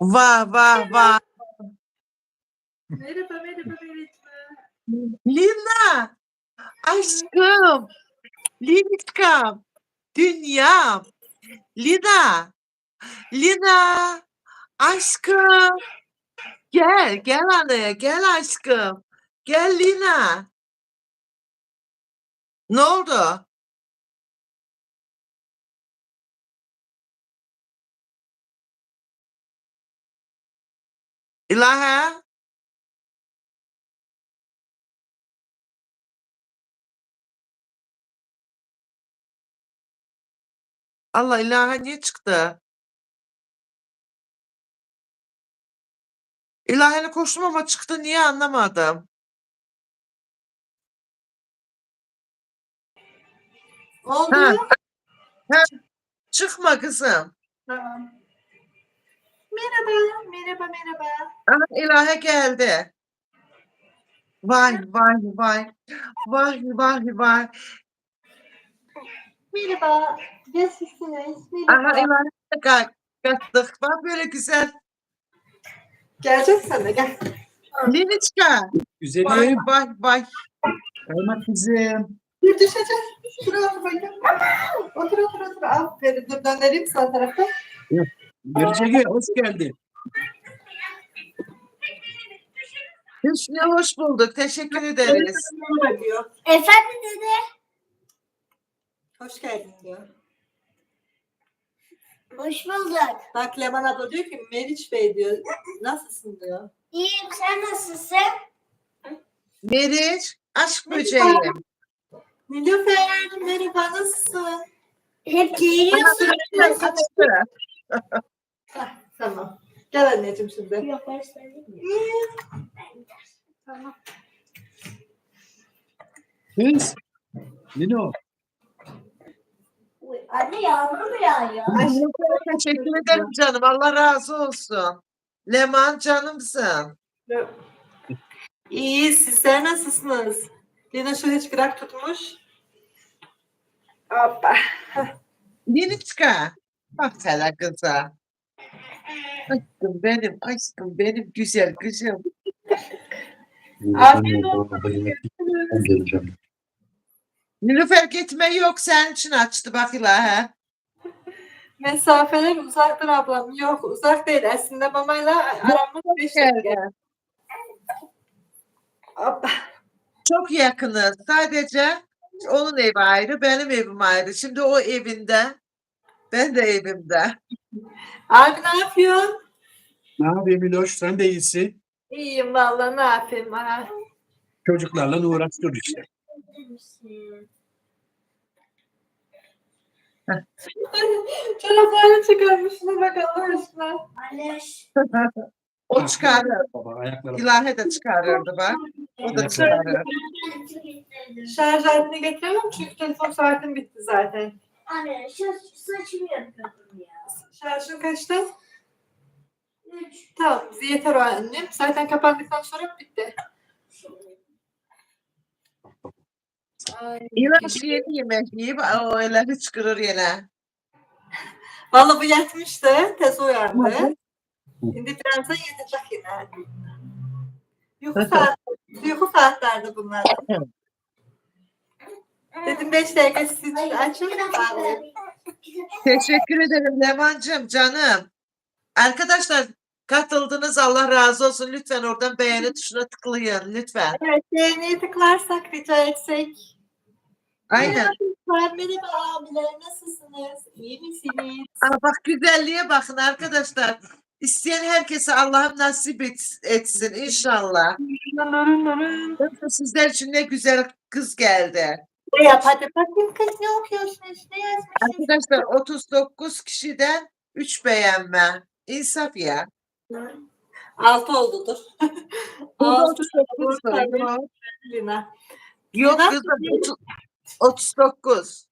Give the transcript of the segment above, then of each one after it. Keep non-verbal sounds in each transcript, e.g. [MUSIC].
Vah vah vah. Merhaba merhaba öğretmen. Lina. Aşkım. Linitkam. Dünyam. Lina. Lina. Aşkım. Gel, gel anne, gel aşkım. Gel Lina. Ne oldu? İlahi. Allah ilahe niye çıktı? İlahine koştum ama çıktı niye anlamadım. Oldu. Ha. Çıkma kızım. Tamam. Merhaba, merhaba, merhaba. Aha, ilahe geldi. Vay vay vay. Vay vay vay. Merhaba. Nasılsınız? Aha Merhaba. ilahe de kalk- kalktık. Bak böyle güzel. Gelecek sana gel. Liniçka. Vay vay vay. Kaymak kızım. Dur düşecek. Şuraya otur bakayım. Otur otur otur. Aferin. Dur dönerim sağ tarafa. Bircege hoş geldin. Hüsnü hoş bulduk. Teşekkür ederiz. diyor. Efendim dede. Hoş geldin diyor. Hoş bulduk. Bak Leman abla diyor ki Meriç Bey diyor. Nasılsın diyor. İyiyim sen nasılsın? Meriç. Aşk böceğim. Nilüfer merhaba nasılsın? Hep geliyorsun. Tamam. Gel anneciğim şimdi. Yok ben söyleyeyim. Tamam. Kız. Lino. Uy, Anne yağmur mu yağıyor? Teşekkür ederim canım. Allah razı olsun. Leman canımsın. İyi sizler nasılsınız? Lina şu hiç bırak tutmuş. Hoppa. Liniçka. Bak hele kıza. Aşkım benim, aşkım benim güzel kızım. Afiyet olsun. Geleceğim. Nilüfer gitme yok senin için açtı bak ilahe. Mesafeler uzaktır ablam. Yok uzak değil. Aslında mamayla aramız 5 dakika. Geldi. Hoppa. Çok yakınız. Sadece onun evi ayrı, benim evim ayrı. Şimdi o evinde, ben de evimde. Abi ne yapıyorsun? Ne yapayım Miloş? Sen de iyisin. İyiyim vallahi ne yapayım ha. Çocuklarla uğraştır işte. [LAUGHS] Çoraplarını çıkarmış. Şuna bak Allah aşkına. Anne. O çıkarır. Baba ayaklara bak. İlahe de çıkarırdı bak. O da çıkarır. Şarj aletini getiremem çünkü telefon saatim bitti zaten. Anne şu saçımı yapıyordum ya. Şarjın kaçta? Üç. Tamam bize yeter o annem. Zaten kapandıktan sonra bitti. Ay, İlahi yedi yemek yiyip o öyle hıçkırır yine. Vallahi bu yatmıştı. Tez uyandı. Şimdi birazdan yatacak yine. Uyku, saat, uyku bunlar. Dedim 5 dakika siz açın. Teşekkür ederim Leman'cığım canım. Arkadaşlar katıldınız Allah razı olsun. Lütfen oradan beğeni tuşuna tıklayın lütfen. Evet, beğeniye tıklarsak rica etsek. Aynen. Merhaba abiler nasılsınız? İyi misiniz? Aa, bak güzelliğe bakın arkadaşlar. İsteyen herkese Allah'ım nasip et- etsin inşallah. Sizler için ne güzel kız geldi. Ne yap hadi bakayım kız ne okuyorsunuz? Ne yazmışsınız? Arkadaşlar 39 kişiden 3 beğenme. İnsaf ya. Altı oldudur. Burada Altı 39 tabii. var. Lina. Yok Lina? kızım 30 39.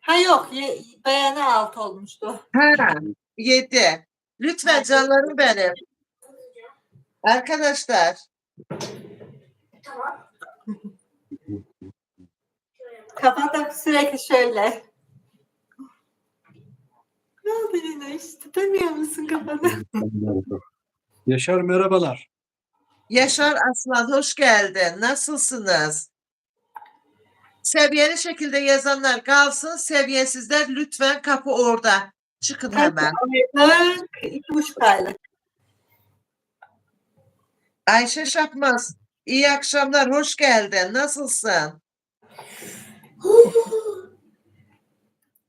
Ha yok ye, beğeni altı olmuştu. Ha 7. Lütfen canlarım benim. Arkadaşlar Tamam. Kafam sürekli şöyle. Ne oldu yine işte. Dönüyor musun kafanı? [LAUGHS] Yaşar merhabalar. Yaşar Aslan hoş geldin. Nasılsınız? Seviyeli şekilde yazanlar kalsın. Seviyesizler lütfen kapı orada. Çıkın hemen. Aylık, iki buçuk aylık. Ayşe Şapmaz. İyi akşamlar. Hoş geldin. Nasılsın? [LAUGHS]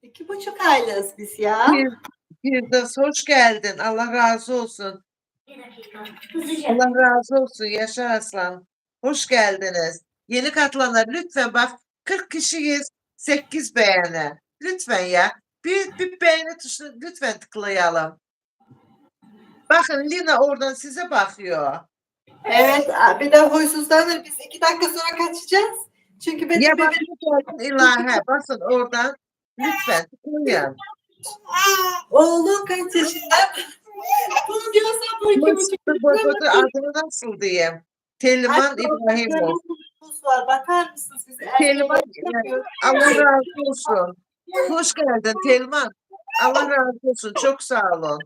İki buçuk aylığız biz ya. Bir, Firdevs hoş geldin. Allah razı olsun. Bir dakika. Hızlıca. Allah razı olsun Yaşar Aslan. Hoş geldiniz. Yeni katılanlar lütfen bak 40 kişiyiz. 8 beğeni. Lütfen ya. Bir, bir beğeni tuşuna lütfen tıklayalım. Bakın Lina oradan size bakıyor. Evet bir de huysuzlanır. Biz iki dakika sonra kaçacağız. Çünkü benim Yabancı bebeğim ilahe. Basın oradan. Lütfen tıklayın. oğlum kaç yaşında? Bunu diyorsan bu iki buçuk adını nasıl diyeyim? Telman İbrahimov. Var. Bakar mısınız bize? Telman Allah razı olsun. Hoş geldin Telman. Allah razı olsun. Çok sağ olun.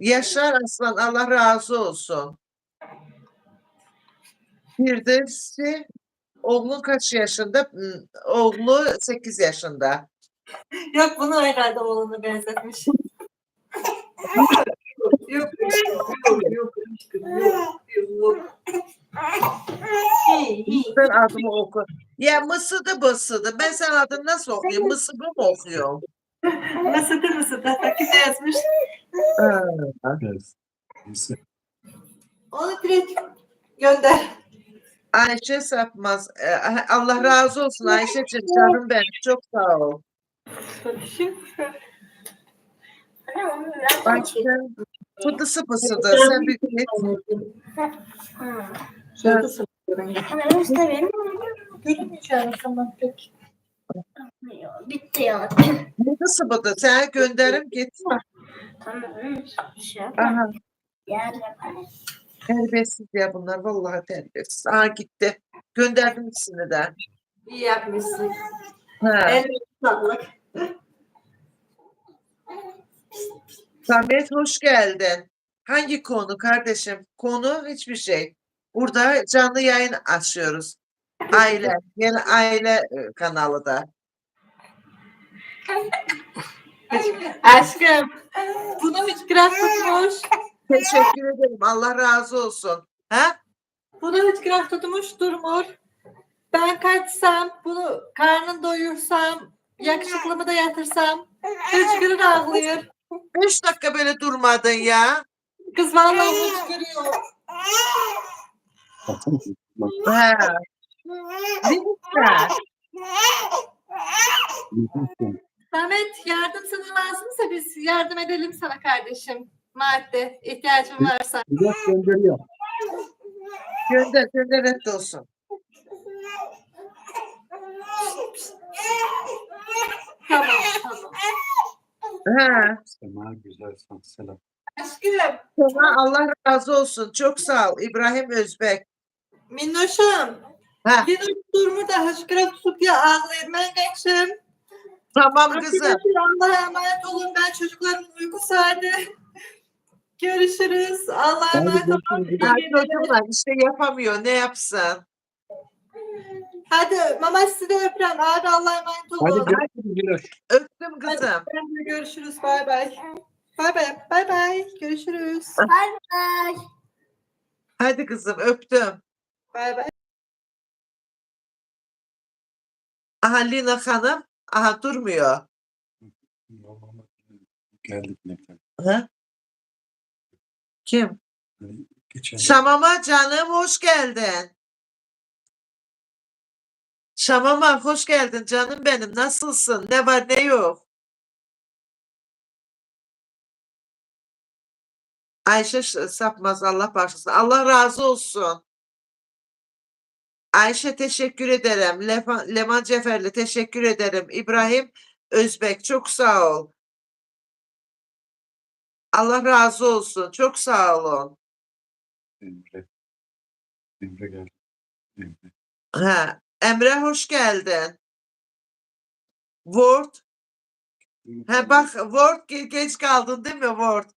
Yaşar Aslan Allah razı olsun. Firdevsi oğlun kaç yaşında? Oğlu 8 yaşında. Yok bunu herhalde oğluna benzetmiş. yok, yok, yok, yok, yok, yok. Ben adımı oku. Ya Mısır'da Mısır'da. Ben sen adını nasıl okuyayım? Mısır'da mı okuyorum? Mısır'da Mısır'da takip yazmış. Neyse. Onu direkt gönder. Ayşe Sapmaz. Ee, Allah razı olsun Ayşe'ciğim canım benim. Çok sağ ol. Sen fıtısı pısıdı. Sen bir git. Bitti ya. Fıtısı bıdı. Sen gönderim git. Tamam. Şey. Aha. Yani Terbiyesiz ya bunlar. Vallahi terbiyesiz. Aha gitti. Gönderdim ikisini de. İyi yapmışsın. Ha. Sağlık. Samet hoş geldin. Hangi konu kardeşim? Konu hiçbir şey. Burada canlı yayın açıyoruz. Aile. Yeni aile e, kanalı da. Aşkım. Bunu hiç graf tutmuş. Teşekkür ederim. Allah razı olsun. Ha? Bunu hiç graf tutmuş Durmur. Ben kaçsam, bunu karnın doyursam, yakışıklımı da yatırsam, hıçkırır ağlıyor. Beş dakika böyle durmadın ya. Kız vallahi hıçkırıyor. Ha. Lütfen. Samet yardım sana lazımsa biz yardım edelim sana kardeşim. Madde ihtiyacın varsa. Güzel gönderiyor. Gönder, gönder et olsun. Tamam tamam. Ha. Sema güzel sana selam. Aşkım, Sana Allah razı olsun. Çok sağ ol. İbrahim Özbek. minnoşum. Ha. Yine durumu da hıçkırıp tutup ya ağlayayım ben kaçım. Tamam kızım. Allah'a emanet olun. Ben çocuklarımın uyku saati. Görüşürüz. Allah'a Hadi emanet olun. görüşürüz. Çocuklar işte yapamıyor. Ne yapsın? Hadi mama sizi de öpürüm. Hadi Allah'a emanet Hadi olun. görüşürüz Güloş. Öptüm kızım. Hadi görüşürüz. Bay bay. Bay bay. Bay bay. Görüşürüz. Bay bay. Hadi kızım öptüm. Bay bay. Aha Lina Hanım. Aha durmuyor. Geldik ne kadar. Ha? Kim? Geçen Şamama canım hoş geldin. Şamama hoş geldin canım benim. Nasılsın? Ne var ne yok? Ayşe Ş- Sapmaz Allah bağışlasın. Allah razı olsun. Ayşe teşekkür ederim. Lefa- Leman Ceferli teşekkür ederim. İbrahim Özbek çok sağ ol. Allah razı olsun. Çok sağ olun. Emre. Emre geldi. Emre. Ha, Emre hoş geldin. Word He bak Word ge- geç kaldın değil mi Word?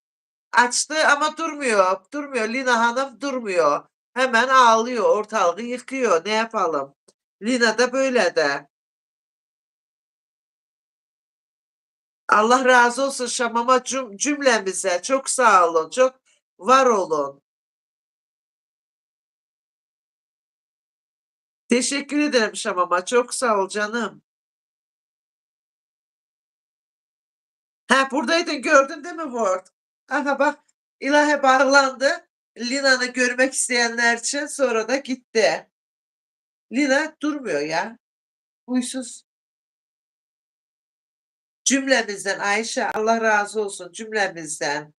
Açtı ama durmuyor. Durmuyor. Lina Hanım durmuyor. Hemen ağlıyor. Ortalığı yıkıyor. Ne yapalım? Lina da böyle de. Allah razı olsun Şamama cüm- cümlemize. Çok sağ olun. Çok var olun. Teşekkür ederim Şamama. Çok sağ ol canım. Ha buradaydın gördün değil mi Word? Aha bak ilahe bağlandı. Lina'nı görmek isteyenler için sonra da gitti. Lina durmuyor ya. Huysuz. Cümlemizden Ayşe Allah razı olsun cümlemizden.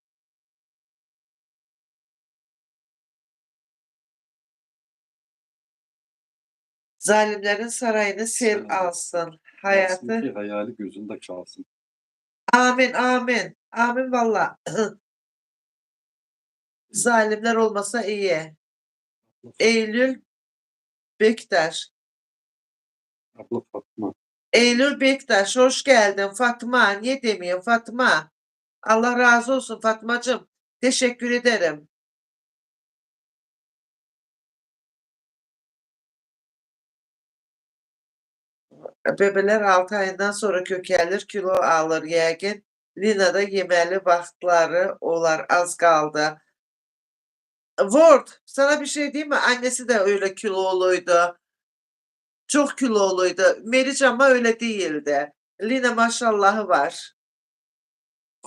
Zalimlerin sarayını Selam. alsın. Hayatı. Ki hayali gözünde çalsın. Amin amin. Amin valla. Zalimler olmasa iyi. Eylül Bektaş. Abla Fatma. Eylül Bektaş hoş geldin Fatma. Niye demiyorum Fatma? Allah razı olsun Fatmacığım. Teşekkür ederim. Bebeler 6 ayından sonra kökelir, kilo alır yəqin. Lina da yeməli vaxtları olar, az qaldı. Word, sana bir şey diyeyim mi? Annesi de öyle kiloluydu. Çok kiloluydu. Meriç ama öyle değildi. Lina maşallahı var.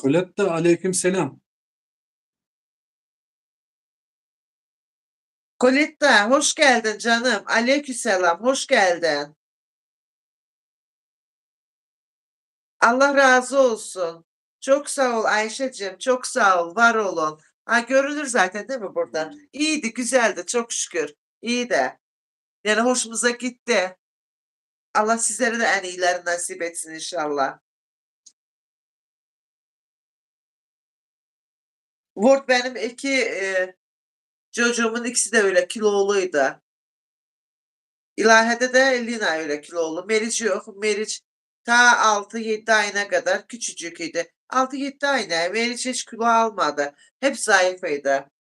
Colette aleyküm selam. Coletta, hoş geldin canım. Aleykümselam, hoş geldin. Allah razı olsun. Çok sağ ol Ayşe'cim, çok sağ ol, var olun. Ha görülür zaten değil mi burada? Hmm. İyiydi, güzeldi, çok şükür. İyi de. Yani hoşumuza gitti. Allah sizlere de en iyileri nasip etsin inşallah. Word benim iki e, çocuğumun ikisi de öyle kiloluydu. İlahede de Lina öyle kilolu. Meriç yok. Meriç ta 6-7 ayına kadar küçücük idi. 6-7 ayına Meriç hiç kilo almadı. Hep zayıfıydı.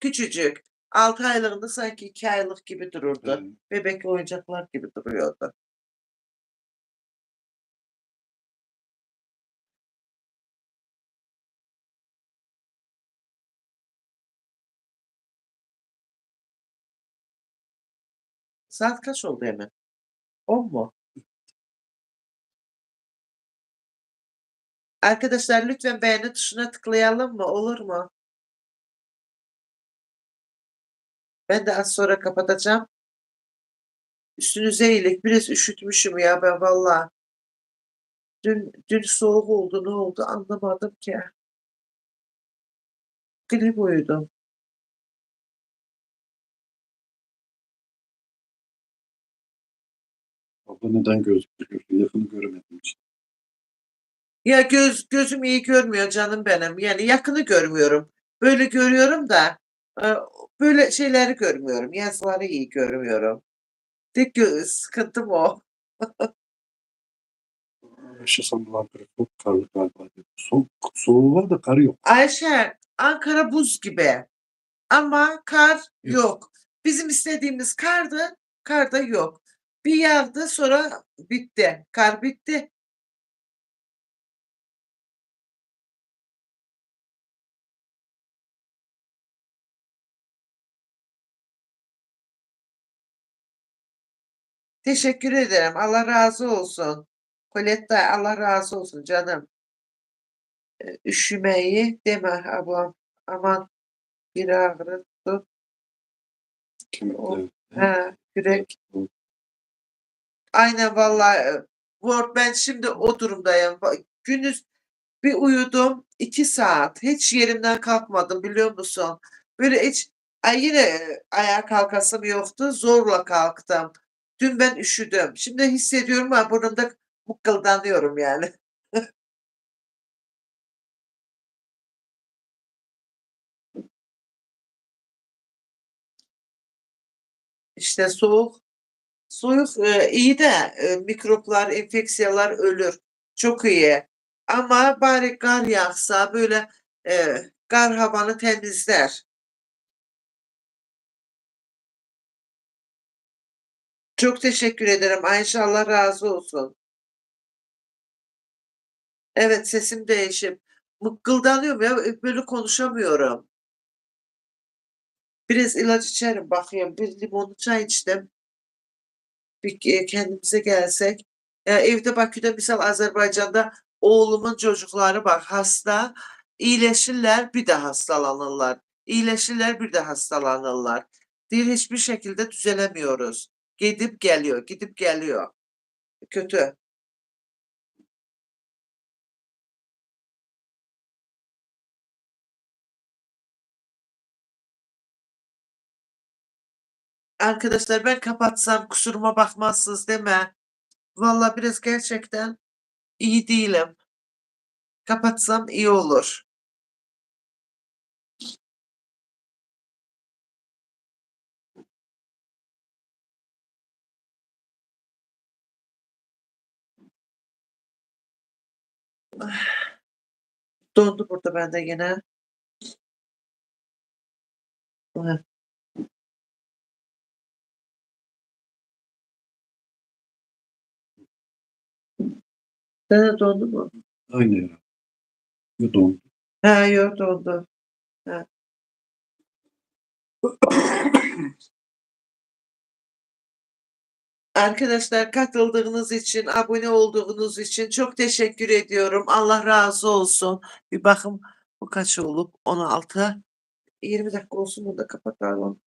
Küçücük. 6 aylığında sanki 2 aylık gibi dururdu. Ee, Bebek oyuncaklar gibi duruyordu. Saat kaç oldu hemen? 10 mu? Arkadaşlar lütfen beğeni tuşuna tıklayalım mı? Olur mu? Ben de az sonra kapatacağım. Üstünüze iyilik. Biraz üşütmüşüm ya ben valla. Dün, dün soğuk oldu. Ne oldu anlamadım ki. Grip uyudum. abla neden gözüküyor? Yakını göremedim hiç. Ya göz gözüm iyi görmüyor canım benim. Yani yakını görmüyorum. Böyle görüyorum da böyle şeyleri görmüyorum. Yazıları iyi görmüyorum. Tek sıkıntım o. [LAUGHS] Yaşasam bulanları çok karlı galiba. Soğuk, soğuğu var da karı yok. Ayşe, Ankara buz gibi. Ama kar Yok. yok. Bizim istediğimiz kardı, kar da yok. Bir yağdı sonra bitti. Kar bitti. Teşekkür ederim. Allah razı olsun. Coletta Allah razı olsun canım. E, Üşümeyi deme ablam. Aman bir ağrı tut. Kemikleri. Ha, yürek. Aynen vallahi Word ben şimdi o durumdayım. Gündüz bir uyudum iki saat. Hiç yerimden kalkmadım biliyor musun? Böyle hiç ay yine e, ayağa kalkasım yoktu. Zorla kalktım. Dün ben üşüdüm. Şimdi hissediyorum ha burnumda mıkkıldanıyorum yani. [LAUGHS] İşte soğuk soğuk e, iyi de e, mikroplar, enfeksiyalar ölür. Çok iyi. Ama bari kar yağsa böyle e, kar havanı temizler. Çok teşekkür ederim Ayşe Allah razı olsun. Evet sesim değişim. Mıkkıldanıyorum ya böyle konuşamıyorum. Biraz ilaç içerim bakayım. Bir limonlu çay içtim. Bir ke- kendimize gelsek. Ya evde Bakü'de misal Azerbaycan'da oğlumun çocukları var hasta. İyileşirler bir de hastalanırlar. İyileşirler bir de hastalanırlar. Değil hiçbir şekilde düzelemiyoruz. Gidip geliyor, gidip geliyor. Kötü. Arkadaşlar ben kapatsam kusuruma bakmazsınız deme. Vallahi biraz gerçekten iyi değilim. Kapatsam iyi olur. Dondu burada bende yine. Evet. Sana dondu mu? Aynen ya. Yudum. Ha yok dondu. Ha. [COUGHS] Arkadaşlar katıldığınız için, abone olduğunuz için çok teşekkür ediyorum. Allah razı olsun. Bir bakın bu kaç olup 16 20 dakika olsun burada kapatalım.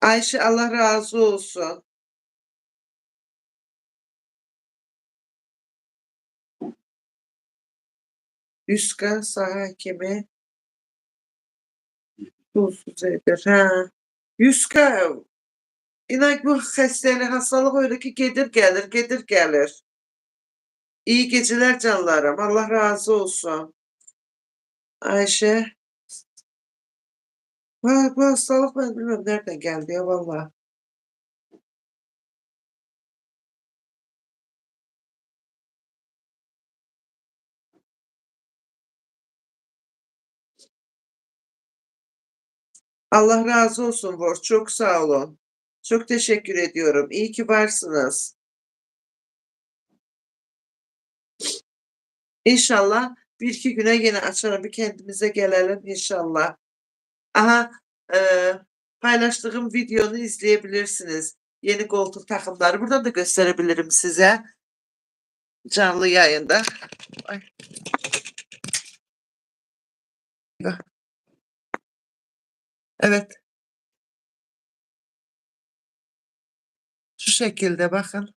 Ayşe Allah razı olsun. Yüzka saha hakemi Tuzluce'dir. Ha. Yüzka inan bu xəstəlik, hastalık öyle ki gelir gelir, gelir gelir. İyi geceler canlarım. Allah razı olsun. Ayşe. Bu hastalık ben bilmiyorum nereden geldi ya valla. Allah razı olsun Borç. Çok sağ olun. Çok teşekkür ediyorum. İyi ki varsınız. İnşallah bir iki güne yine açarım. Bir kendimize gelelim inşallah. Aha e, paylaştığım videonu izleyebilirsiniz. Yeni koltuk takımları. Buradan da gösterebilirim size. Canlı yayında. Ay. Evet. Şu şekilde bakın.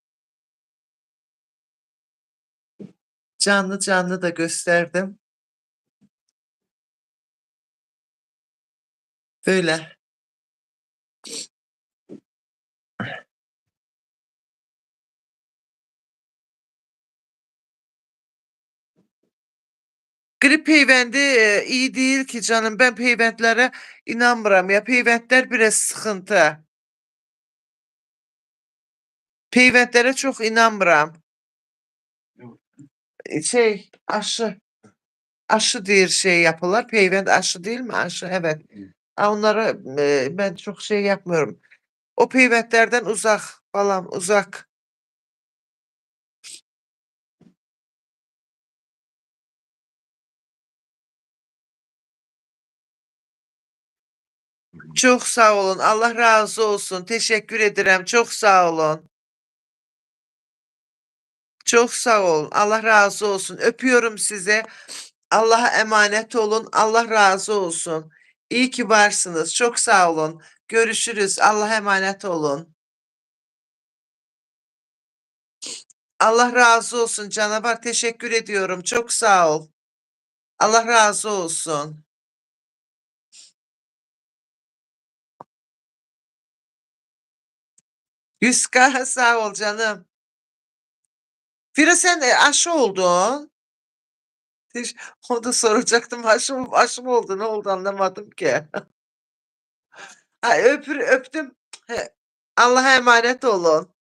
Canlı canlı da gösterdim. Böyle. Grip peyvəndi e, iyi değil ki canım. Ben peyvəndlərə inanmıram ya. Peyvəndlər biraz sıxıntı. Peyvəndlərə çox inanmıram. E, Şey aşı aşı deyir şey yapırlar. Peyvənd aşı değil mi? Aşı evet. Onlara e, ben çok şey yapmıyorum. O peyvəndlərdən uzaq balam uzaq. Çok sağ olun. Allah razı olsun. Teşekkür ederim. Çok sağ olun. Çok sağ olun. Allah razı olsun. Öpüyorum size. Allah'a emanet olun. Allah razı olsun. İyi ki varsınız. Çok sağ olun. Görüşürüz. Allah'a emanet olun. Allah razı olsun canavar. Teşekkür ediyorum. Çok sağ ol. Allah razı olsun. Yüzka [LAUGHS] sağ ol canım. Fira sen e, aşı oldun. Teş- [LAUGHS] da soracaktım. Aşı, mı- aşı mı oldu? Ne oldu anlamadım ki. [LAUGHS] Ay, öpür, öptüm. He, Allah'a emanet olun.